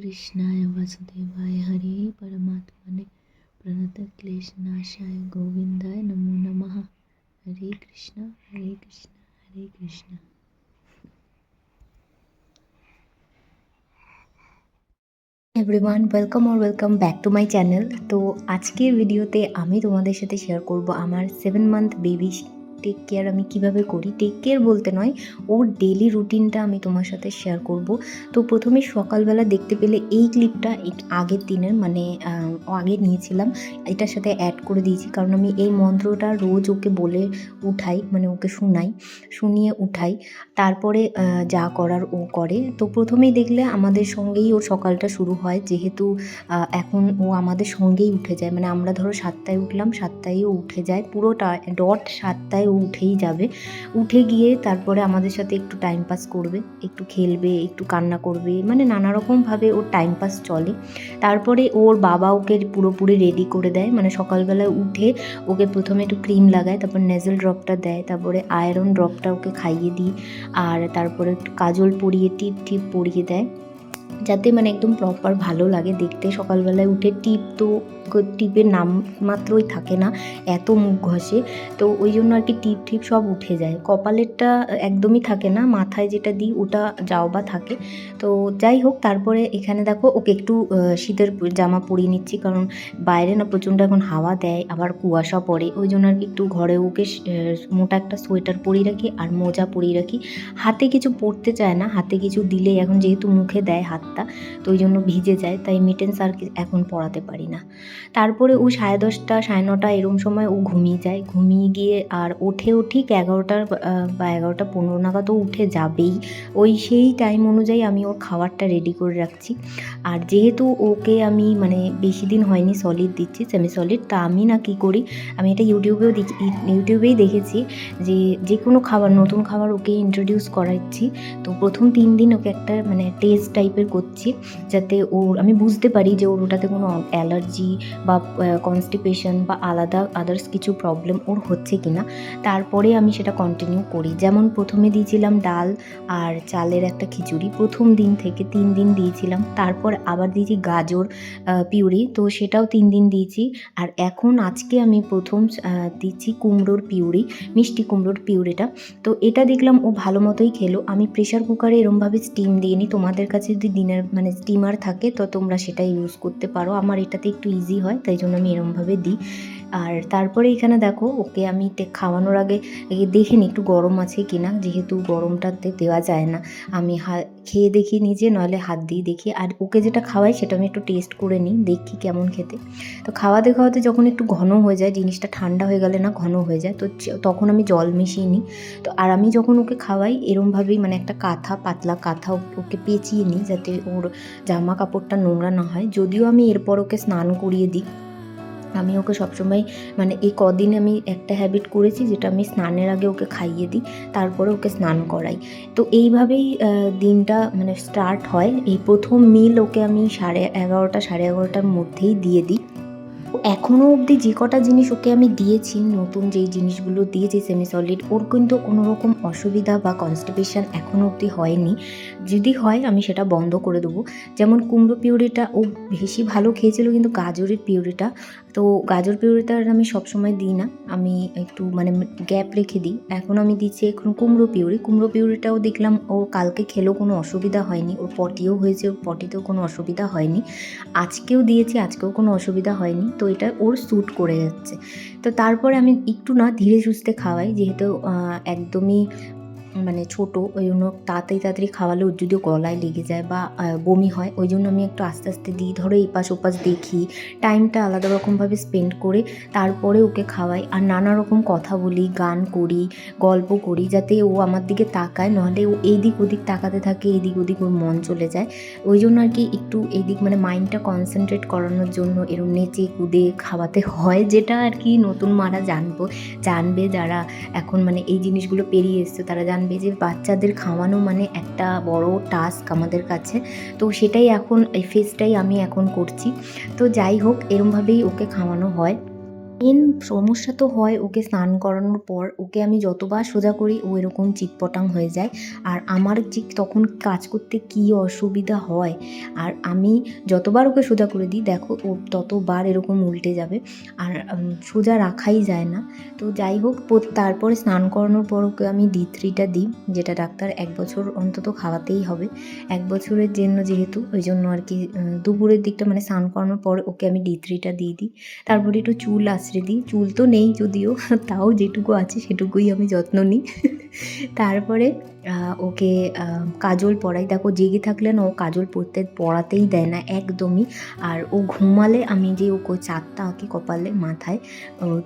કૃષ્ણાય વાસુદેવાય હરે પરમાત્માને પ્રણત ક્લેશનાશાય ગોવિંદાય નમો નમઃ Hare Krishna Hare Krishna Hare Krishna everyone welcome or welcome back to my channel তো আজকের ভিডিওতে আমি তোমাদের সাথে শেয়ার করব আমার seven month baby take care আমি কীভাবে করি? টেক কেয়ার বলতে নয়, ওর ডেলি রুটিনটা আমি তোমার সাথে শেয়ার করব। তো প্রথমে সকালবেলা দেখতে পেলে এই ক্লিপটা আগের দিনের মানে আগে নিয়েছিলাম। এটার সাথে অ্যাড করে দিয়েছি, কারণ আমি এই মন্ত্রটা রোজ ওকে বলে উঠাই মানে ওকে শোনাই, শুনিয়ে উঠাই। তারপরে যা করার ও করে। তো প্রথমেই দেখলে আমাদের সঙ্গেই ওর সকালটা শুরু হয়, যেহেতু এখন ও আমাদের সঙ্গেই উঠে যায়। মানে আমরা ধরো সাতটায় উঠলাম সাতটায় ও উঠে যায়। পুরোটা ডট সাতটায় ও উঠেই যাবে। উঠে গিয়ে তারপরে আমাদের সাথে একটু টাইম পাস করবে, একটু খেলবে, একটু কান্না করবে মানে নানা রকমভাবে ওর টাইম পাস চলে। তারপরে ওর বাবা ওকে পুরোপুরি রেডি করে দেয় মানে সকালবেলায় উঠে ওকে প্রথমে একটু ক্রিম লাগায়, তারপর নেজেল ড্রপটা দেয়, তারপরে আয়রন ড্রপটা ওকে খাইয়ে দিই, আর তারপরে একটু কাজল পরিয়ে, টিপ টিপ পরিয়ে দেয়। যাতে মানে একদম প্রপার ভালো লাগে দেখতে। সকালবেলায় উঠে টিপ তো টিপের নাম মাত্রই থাকে না, এত মুখ ঘষে। তো ওই জন্য আর কি টিপ টিপ সব উঠে যায়। কপালেরটা একদমই থাকে না, মাথায় যেটা দিই ওটা যাও বা থাকে। তো যাই হোক, তারপরে এখানে দেখো ওকে একটু শীতের জামা পরিয়ে নিচ্ছি কারণ বাইরে না প্রচণ্ড এখন হাওয়া দেয়, আবার কুয়াশা পড়ে। ওই জন্য আর কি একটু ঘরে ওকে মোটা একটা সোয়েটার পরিয়ে রাখি আর মোজা পরিয়ে রাখি। হাতে কিছু পরতে চায় না, হাতে কিছু দিলেই এখন যেহেতু মুখে দেয় হাতটা তো ওই জন্য ভিজে যায়, তাই মিটেন্স আর এখন পরাতে পারি না। তারপরে ও সাড়ে দশটা, সাড়ে নটা এরম সময় ও ঘুমিয়ে যায়। ঘুমিয়ে গিয়ে আর ওঠেও ঠিক এগারোটার বা এগারোটা পনেরো নাগাদ ও উঠে যাবেই। ওই সেই টাইম অনুযায়ী আমি ওর খাবারটা রেডি করে রাখছি। আর যেহেতু ওকে আমি মানে বেশি দিন হয়নি সলিড দিচ্ছি সেমি সলিড তা আমি না কি করি? আমি এটা ইউটিউবেও দেখি ইউটিউবেই দেখেছি যে যে কোনো খাবার, নতুন খাবার ওকে ইন্ট্রোডিউস করাচ্ছি। তো প্রথম তিন দিন ওকে একটা মানে টেস্ট টাইপের করছি যাতে ওর, আমি বুঝতে পারি যে ওর ওটাতে কোনো অ্যালার্জি বা কনস্টিপেশন বা আলাদা আদার্স কিছু প্রবলেম ওর হচ্ছে কি না তারপরে আমি সেটা কন্টিনিউ করি। যেমন প্রথমে দিয়েছিলাম ডাল আর চালের একটা খিচুড়ি। প্রথম দিন থেকে তিন দিন দিয়েছিলাম। তারপর আবার দিয়েছি গাজর পিউরি। তো সেটাও তিন দিন দিয়েছি। আর এখন আজকে আমি প্রথম দিচ্ছি কুমড়োর পিউরি, মিষ্টি কুমড়োর পিউরিটা। তো এটা দেখলাম ও ভালো মতোই খেলো। আমি প্রেশার কুকারে এরমভাবে স্টিম দিয়ে নিই তোমাদের কাছে যদি দিনের মানে স্টিমার থাকে, তো তোমরা সেটা ইউজ করতে পারো। আমার এটাতে একটু ইজি হয়, তাই জন্য আমি এরমভাবে দিই। আর তারপরে এখানে দেখো, ওকে আমি খাওয়ানোর আগে দেখে নিই একটু গরম আছে কি না যেহেতু গরমটাতে দেওয়া যায় না। আমি খেয়ে দেখি নিজে, নইলে হাত দিয়ে দেখি। আর ওকে যেটা খাওয়াই সেটা আমি একটু টেস্ট করে নিই, দেখি কেমন খেতে। তো খাওয়াতে খাওয়াতে যখন একটু ঘন হয়ে যায়, জিনিসটা ঠান্ডা হয়ে গেলে না ঘন হয়ে যায়, তো তখন আমি জল মিশিয়ে নিই। তো আর আমি যখন ওকে খাওয়াই, এরমভাবেই মানে একটা কাঁথা, পাতলা কাঁথা ওকে পেঁচিয়ে নিই, যাতে ওর জামা কাপড়টা নোংরা না হয়। যদিও আমি এরপর ওকে স্নান করিয়ে দিই আমি ওকে সবসময় মানে এই কদিন আমি একটা হ্যাবিট করেছি যেটা আমি স্নানের আগে ওকে খাইয়ে দিই, তারপরে ওকে স্নান করাই। তো এইভাবেই দিনটা মানে স্টার্ট হয়। এই প্রথম মিল ওকে আমি সাড়ে এগারোটা, সাড়ে এগারোটার মধ্যেই দিয়ে দিই। এখনও অবধি যে কটা জিনিস ওকে আমি দিয়েছি, নতুন যেই জিনিসগুলো দিয়েছি সেমি সলিড ওর কিন্তু কোনো রকম অসুবিধা বা কনস্টিপেশন এখনও অবধি হয়নি। যদি হয়, আমি সেটা বন্ধ করে দেবো। যেমন কুমড়ো পিউরিটা ও বেশি ভালো খেয়েছিল, কিন্তু গাজরের পিউরিটা তো গাজর পিউরিটা আমি সবসময় দিই না। আমি একটু মানে গ্যাপ রেখে দিই। এখন আমি দিচ্ছি এখন কুমড়ো পিউরি। কুমড়ো পিউরিটাও দেখলাম ও কালকে খেলেও কোনো অসুবিধা হয়নি। ওর পটিও হয়েছে, ওর পটিতেও কোনো অসুবিধা হয়নি। আজকেও দিয়েছি, আজকেও কোনো অসুবিধা হয়নি। তো এটা ওর স্যুট করে যাচ্ছে। তো তারপরে আমি একটু না ধীরে সুস্থে খাওয়াই। যেহেতু একদমই মানে ছোট, ওই জন্য তাড়াতাড়ি তাড়াতাড়ি খাওয়ালে ওর যদিও গলায় লেগে যায় বা বমি হয়, ওই জন্য আমি একটু আস্তে আস্তে দিই, ধরো এপাশ ওপাশ দেখি। টাইমটা আলাদা রকমভাবে স্পেন্ড করে তারপরে ওকে খাওয়াই। আর নানা রকম কথা বলি, গান করি, গল্প করি, যাতে ও আমার দিকে তাকায় নাহলে ও এইদিক ওদিক তাকাতে থাকে, এদিক ওদিক ওর মন চলে যায়। ওই জন্য আর কি একটু এদিক মানে মাইন্ডটা কনসেন্ট্রেট করানোর জন্য এরম নেচে কুদে খাওয়াতে হয়, যেটা আর কি নতুন মারা জানব। জানবে যারা এখন মানে এই জিনিসগুলো পেরিয়ে এসছে, তারা জানবে যে বাচ্চাদের খাওয়ানো মানে একটা বড় টাস্ক আমাদের কাছে। তো সেটাই এখন, এই ফেসটাই আমি এখন করছি। তো যাই হোক, এরমভাবেই ওকে খাওয়ানো হয়। মেন সমস্যা তো হয় ওকে স্নান করানোর পর। ওকে আমি যতবার সোজা করি, ও এরকম চিৎপটাং হয়ে যায়। আর আমার যে তখন কাজ করতে কী অসুবিধা হয়? আর আমি যতবার ওকে সোজা করে দিই, দেখো ও ততবার এরকম উল্টে যাবে। আর সোজা রাখাই যায় না। তো যাই হোক তারপরে স্নান করানোর পর ওকে আমি ডি থ্রিটা দিই, যেটা ডাক্তার এক বছর অন্তত খাওয়াতেই হবে। এক বছরের জন্য যেহেতু, ওই জন্য আর কি দুপুরের দিকটা মানে স্নান করানোর পর ওকে আমি ডি থ্রিটা দিয়ে দিই। তারপরে একটু চুল আশ্রে দিই চুল তো নেই যদিও, তাও যেটুকু আছে সেটুকুই আমি যত্ন নিই। তারপরে ওকে কাজল পরাই। দেখো, জেগে থাকলে না ও কাজল পরতে পরাতেই দেয় না, একদমই। আর ও ঘুমালে আমি যে ওকে চারটা আঁকি কপালে, মাথায়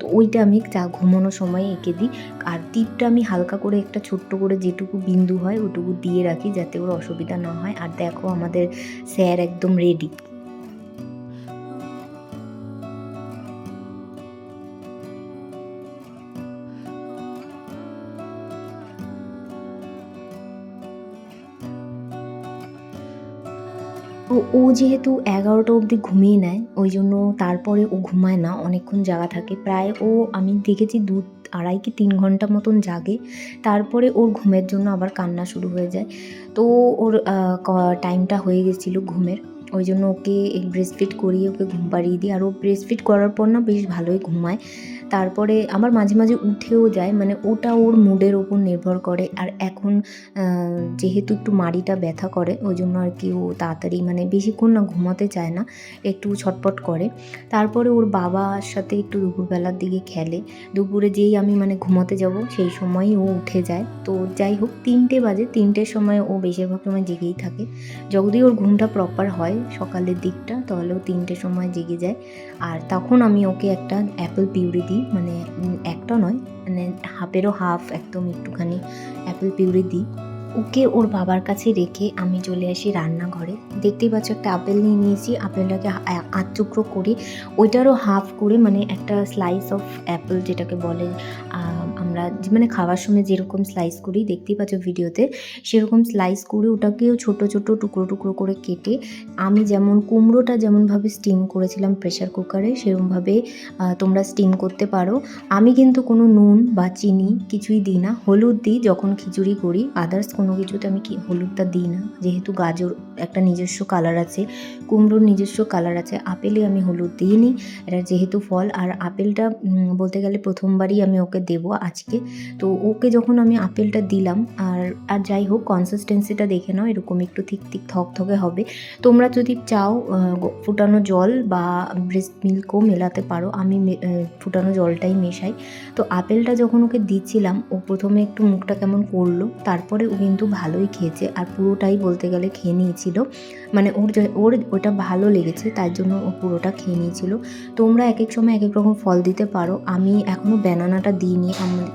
তো ওইটা আমি চা, ঘুমানোর সময় এঁকে দিই। আর টিপটা আমি হালকা করে একটা ছোট্ট করে যেটুকু বিন্দু হয়, ওটুকু দিয়ে রাখি যাতে ওর অসুবিধা না হয়। আর দেখো, আমাদের স্যার একদম রেডি তো ও যেহেতু এগারোটা অবধি ঘুমিয়ে নেয়, ওই জন্য তারপরে ও ঘুমায় না, অনেকক্ষণ জাগা থাকে। প্রায় ও, আমি দেখেছি দু আড়াই কি তিন ঘণ্টা মতন জাগে। তারপরে ওর ঘুমের জন্য আবার কান্না শুরু হয়ে যায়। তো ওর টাইমটা হয়ে গেছিল ঘুমের। ওই জন্য ওকে ব্রেস্ট ফিট করিয়ে ওকে ঘুম পাড়িয়ে দিই। আর ও ব্রেস্ট ফিট করার পর না বেশ ভালোই ঘুমায়। তারপরে আমার মাঝে মাঝে উঠেও যায় মানে ওটা ওর মুডের ওপর নির্ভর করে। আর এখন যেহেতু একটু মাড়িটা ব্যথা করে, ওই জন্য আর কি ও তাড়াতাড়ি মানে বেশিক্ষণ না ঘুমাতে চায় না, একটু ছটপট করে। তারপরে ওর বাবার সাথে একটু দুপুরবেলার দিকে খেলে। দুপুরে যেই আমি মানে ঘুমাতে যাব, সেই সময়ই ও উঠে যায়। তো যাই হোক, তিনটে বাজে, তিনটের সময় ও বেশিরভাগ সময় জেগেই থাকে। যদি ওর ঘুমটা প্রপার হয় সকালের দিকটা, তাহলে ও তিনটের সময় জেগে যায়। আর তখন আমি ওকে একটা অ্যাপেল পিউরি দিই মানে একটা নয় মানে হাফেরও হাফ, একদম একটুখানি অ্যাপেল পিউরি দিই। ওকে ওর বাবার কাছে রেখে আমি চলে আসি রান্নাঘরে। দেখতেই পাচ্ছ একটা আপেল নিয়ে নিয়েছি, আপেলটাকে আধ টুকরো করে, ওইটারও হাফ করে মানে একটা স্লাইস অফ অ্যাপেল যেটাকে বলে আমরা মানে খাওয়ার সময় যেরকম স্লাইস করি, দেখতেই পাচ্ছ ভিডিওতে, সেরকম স্লাইস করে ওটাকেও ছোট ছোট টুকরো টুকরো করে কেটে আমি যেমন কুমড়োটা যেমনভাবে স্টিম করেছিলাম প্রেশার কুকারে সেরকমভাবে তোমরা স্টিম করতে পারো। আমি কিন্তু কোনো নুন বা চিনি কিছুই দিই না। হলুদ দিই যখন খিচুড়ি করি আদার্স কোনো কিছুতে আমি কি, হলুদটা দিই না। যেহেতু গাজর একটা নিজস্ব কালার আছে, কুমড়োর নিজস্ব কালার আছে, আপেলে আমি হলুদ দিই দিইনি। এটা যেহেতু ফল, আর আপেলটা বলতে গেলে প্রথমবারই আমি ওকে দেবো। আজকে তো ওকে যখন আমি আপেলটা দিলাম, আর আর যাই হোক কনসিস্টেন্সিটা দেখে নাও, এরকম একটু থিক থিক থকথকে হবে। তোমরা যদি চাও ফুটানো জল বা ব্রেস্ট মিল্কও মেলাতে পারো, আমি ফুটানো জলটাই মেশাই। তো আপেলটা যখন ওকে দিচ্ছিলাম, ও প্রথমে একটু মুখটা কেমন করল, তারপরে ও কিন্তু ভালোই খেয়েছে, আর পুরোটাই বলতে গেলে খেয়ে নিয়েছিল। মানে ওর ওর ওটা ভালো লেগেছে তার জন্য ও পুরোটা খেয়ে নিয়েছিল। তোমরা এক এক সময় এক এক রকম ফল দিতে পারো। আমি এখনও ব্যানানাটা দিইনি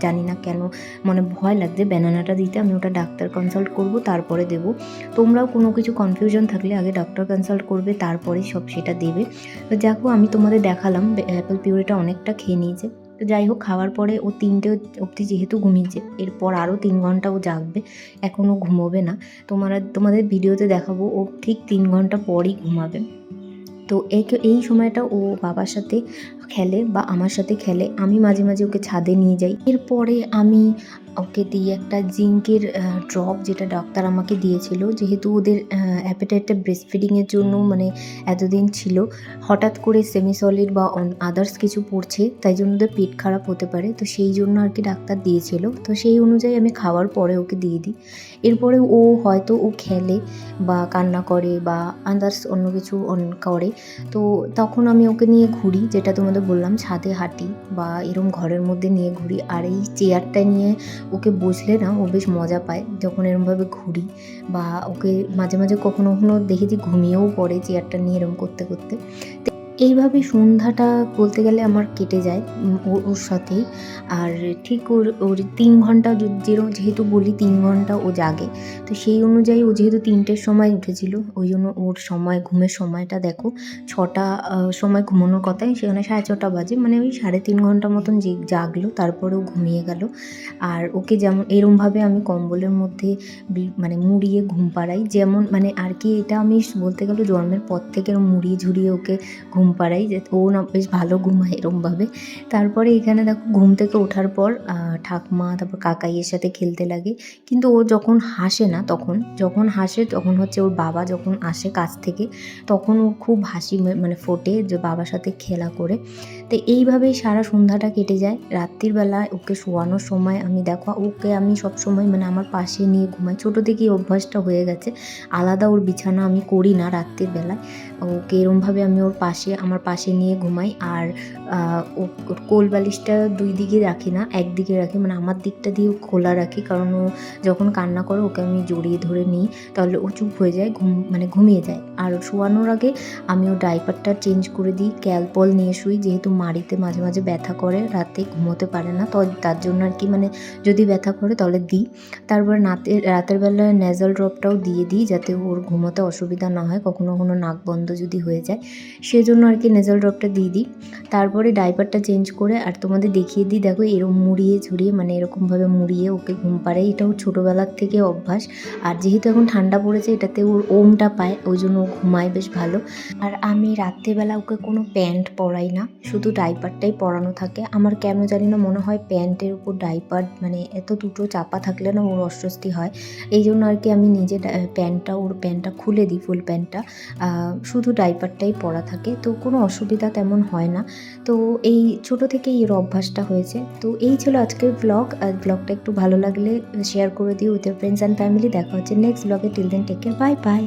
জানি না কেন মানে ভয় লাগছে। ব্যানানাটা দিতে আমি ওটা ডাক্তার কনসাল্ট করব, তারপরে দেবো। তোমরাও কোনো কিছু কনফিউশন থাকলে আগে ডাক্তার কনসাল্ট করবে তারপরে সব সেটা দেবে। তো দেখো আমি তোমাদের দেখালাম অ্যাপেল পিউরিটা অনেকটা খেয়ে নিয়েছে। তো যাই হোক, খাওয়ার পরে ও তিনটে অবধি যেহেতু ঘুমিয়েছে, এরপর আরও তিন ঘণ্টা ও জাগবে। এখনও ঘুমোবে না। তোমরা, তোমাদের ভিডিওতে দেখাবো, ও ঠিক তিন ঘণ্টা পরই ঘুমাবে। তো এই এই সময়টা ও বাবার সাথে খেলে বা আমার সাথে খেলে, আমি মাঝে মাঝে ওকে ছাদে নিয়ে যাই। এরপরে আমি ওকে দিই একটা জিঙ্কের ড্রপ যেটা ডাক্তার আমাকে দিয়েছিল। যেহেতু ওদের অ্যাপেটাইটটা ব্রেস্ট ফিডিংয়ের জন্য মানে এতদিন ছিল, হঠাৎ করে সেমি সলিড বা আদার্স কিছু পড়ছে, তাই জন্য ওদের পেট খারাপ হতে পারে। তো সেই জন্য আর কি ডাক্তার দিয়েছিল। তো সেই অনুযায়ী আমি খাওয়ার পরে ওকে দিয়ে দিই। এরপরে ও হয়তো ও খেলে বা কান্না করে বা আদার্স অন্য কিছু করে, তো তখন আমি ওকে নিয়ে ঘুরি, যেটা তোমাদের বললাম, ছাদে হাঁটি বা এরম ঘরের মধ্যে নিয়ে ঘুরি। আর এই চেয়ারটা নিয়ে ওকে বসলে না, ও বেশ মজা পায় যখন এরমভাবে ঘুরি। বা ওকে মাঝে মাঝে কখনো কখনো দেখেছি ঘুমিয়েও পড়ে চেয়ারটা নিয়ে এরম করতে করতে। এইভাবে সন্ধ্যাটা বলতে গেলে আমার কেটে যায় ওর সাথেই। আর ঠিক ওর ওর তিন ঘণ্টা যেরকম যেহেতু বলি তিন ঘণ্টা ও জাগে। তো সেই অনুযায়ী ও যেহেতু তিনটের সময় উঠেছিল, ওই জন্য ওর সময়, ঘুমের সময়টা দেখো, ছটা সময় ঘুমানোর কথাই, সেখানে সাড়ে ছটা বাজে মানে ওই সাড়ে তিন ঘণ্টা মতন যে, জাগলো তারপরেও ঘুমিয়ে গেল। আর ওকে যেমন, এরমভাবে আমি কম্বলের মধ্যে মানে মুড়িয়ে ঘুম পাড়াই। যেমন মানে আর কি এটা আমি বলতে গেলে জন্মের পর থেকে মুড়িয়ে ঝুড়িয়ে ওকে ঘুম পাড়াই যে ও না বেশ ভালো ঘুমায় এরমভাবে। তারপরে এখানে দেখো ঘুম থেকে ওঠার পর ঠাকমা, তারপর কাকাইয়ের সাথে খেলতে লাগে। কিন্তু ও যখন হাসে না তখন, যখন হাসে তখন হচ্ছে ওর বাবা যখন আসে কাছ থেকে, তখন ও খুব হাসি মানে ফোটে যে বাবার সাথে খেলা করে। তো এইভাবেই সারা সন্ধ্যাটা কেটে যায়। রাত্রির বেলায় ওকে শোয়ানোর সময় আমি দেখো, ওকে আমি সব সময় মানে আমার পাশে নিয়ে ঘুমাই। ছোটো থেকেই অভ্যাসটা হয়ে গেছে। আলাদা ওর বিছানা আমি করি না রাত্রির বেলায়। ওকে এরমভাবে আমি ওর পাশে, আমার পাশে নিয়ে ঘুমাই আর ওর কোল বালিশটা দুই দিকে রাখি না একদিকে রাখি মানে আমার দিকটা দিয়ে খোলা রাখি, কারণ ও যখন কান্না করে ওকে আমি জড়িয়ে ধরে নিই, তাহলে ও চুপ হয়ে যায়, ঘুম মানে ঘুমিয়ে যায়। আর শোয়ানোর আগে আমি ও ডাইপারটা চেঞ্জ করে দিই ক্যালপল নিয়ে শুই, যেহেতু মাড়িতে মাঝে মাঝে ব্যথা করে, রাতে ঘুমোতে পারে না, তো তার জন্য আর কি মানে যদি ব্যথা করে তাহলে দিই। তারপর নাতে, রাতের বেলায় নেজাল ড্রপটাও দিয়ে দিই, যাতে ওর ঘুমোতে অসুবিধা না হয়, কখনো কখনো নাক বন্ধ যদি হয়ে যায়, সেজন্য আর কি নেজাল ড্রপটা দিয়ে দিই। তারপরে ডাইপারটা চেঞ্জ করে আর তোমাদের দেখিয়ে দিই, দেখো এরকম মুড়িয়ে ঝুড়িয়ে মানে এরকমভাবে মুড়িয়ে ওকে ঘুম পাড়াই। এটা ওর ছোটোবেলার থেকে অভ্যাস। আর যেহেতু এখন ঠান্ডা পড়েছে, এটাতে ওর ওমটা পায়, ওই জন্য ও ঘুমায় বেশ ভালো। আর আমি রাত্রেবেলা ওকে কোনো প্যান্ট পরাই না, শুধু ডাইপারটাই পরানো থাকে। আমার কেন জানি না মনে হয় প্যান্টের উপর ডাইপার মানে এত দুটো চাপা থাকলে না ওর অস্বস্তি হয়। এই জন্য আর কি আমি নিজে প্যান্টটা, ওর প্যান্টটা খুলে দিই, ফুল প্যান্টটা। শুধু ডাইপারটাই পরা থাকে, তো কোনো অসুবিধা তেমন হয় না। তো এই ছোট থেকেই এর অভ্যাসটা হয়েছে। তো এই ছিল আজকের ব্লগ আর ব্লগটা একটু ভালো লাগলে শেয়ার করে দিও উইথ ফ্রেন্ডস অ্যান্ড ফ্যামিলি দেখা হচ্ছে নেক্সট ব্লগে till then take care bye bye